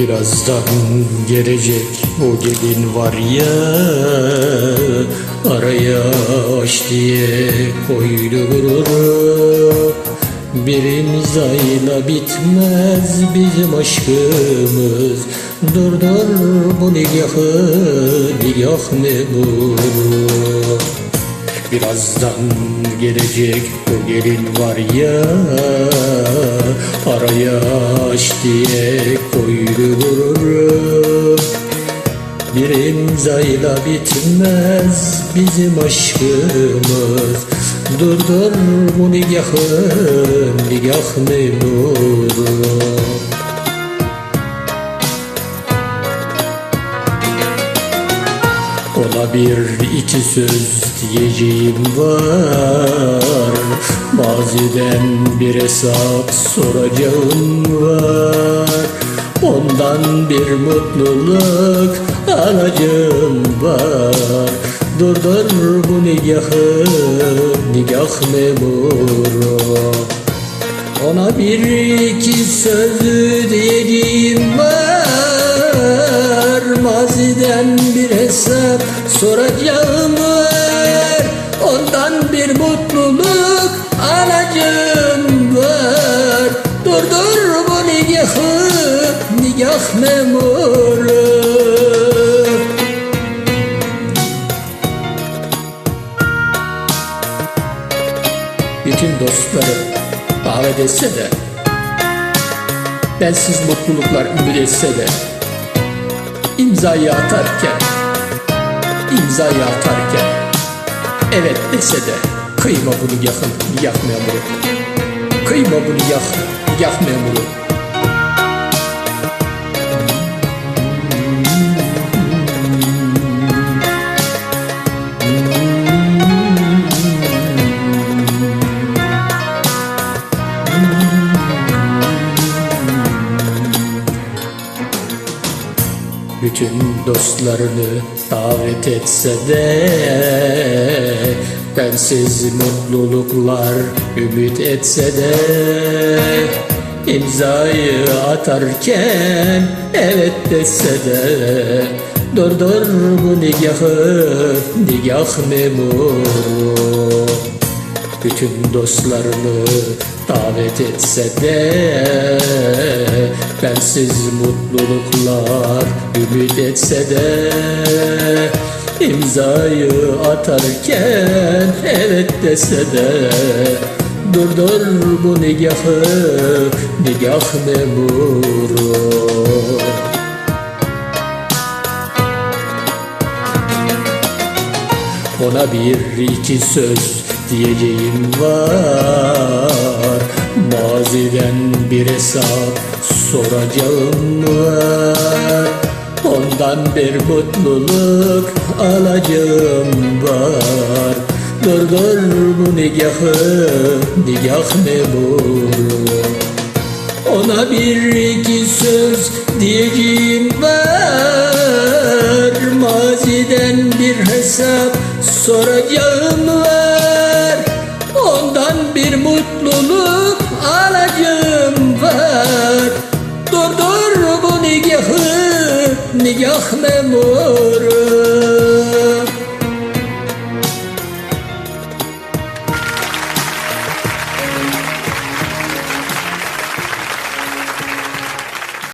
Birazdan gelecek o gelin var ya Araya aş diye koydu gururu Bir imzayla bitmez bizim aşkımız. Dur dur bu nikahı nikah memuru Birazdan gelecek o gelin var ya Araya aş diye koydu gururu. Bir imzayla bitmez bizim aşkımız. Dur dur bu nikahın nikah memuru Ona bir iki söz diyeceğim var. Maziden bir hesap soracağım var. Ondan bir mutluluk alacağım var. Dur dur bu nikahı nikah memuru. Ona bir iki söz soracağım var Ondan bir mutluluk alacağım var. Dur dur bu nikahı nikah memuru. Bütün dostları davet etse de bensiz mutluluklar ümit etse de imzayı atarken imzayı atarken evet dese de kıyma bunu yakın nikah memuru kıyma bunu yak nikah memuru Bütün dostlarını davet etse de Bensiz mutluluklar ümit etse de imzayı atarken evet dese de Dur dur bu nikahı nikah memuru bütün dostlarını davet etse de Bensiz mutluluklar ümit etse de imzayı atarken evet dese de Dur dur bu nikahı nikah memuru Ona bir iki söz diyeceğim var. Maziden bir hesap soracağım var. Ondan bir mutluluk alacağım var. Dur dur bu nikahı nikah memuru ona bir iki söz diyeceğim var. Maziden bir hesap soracağım var Ondan bir mutluluk alacağım var. Dur dur bu nikahı nikah memuru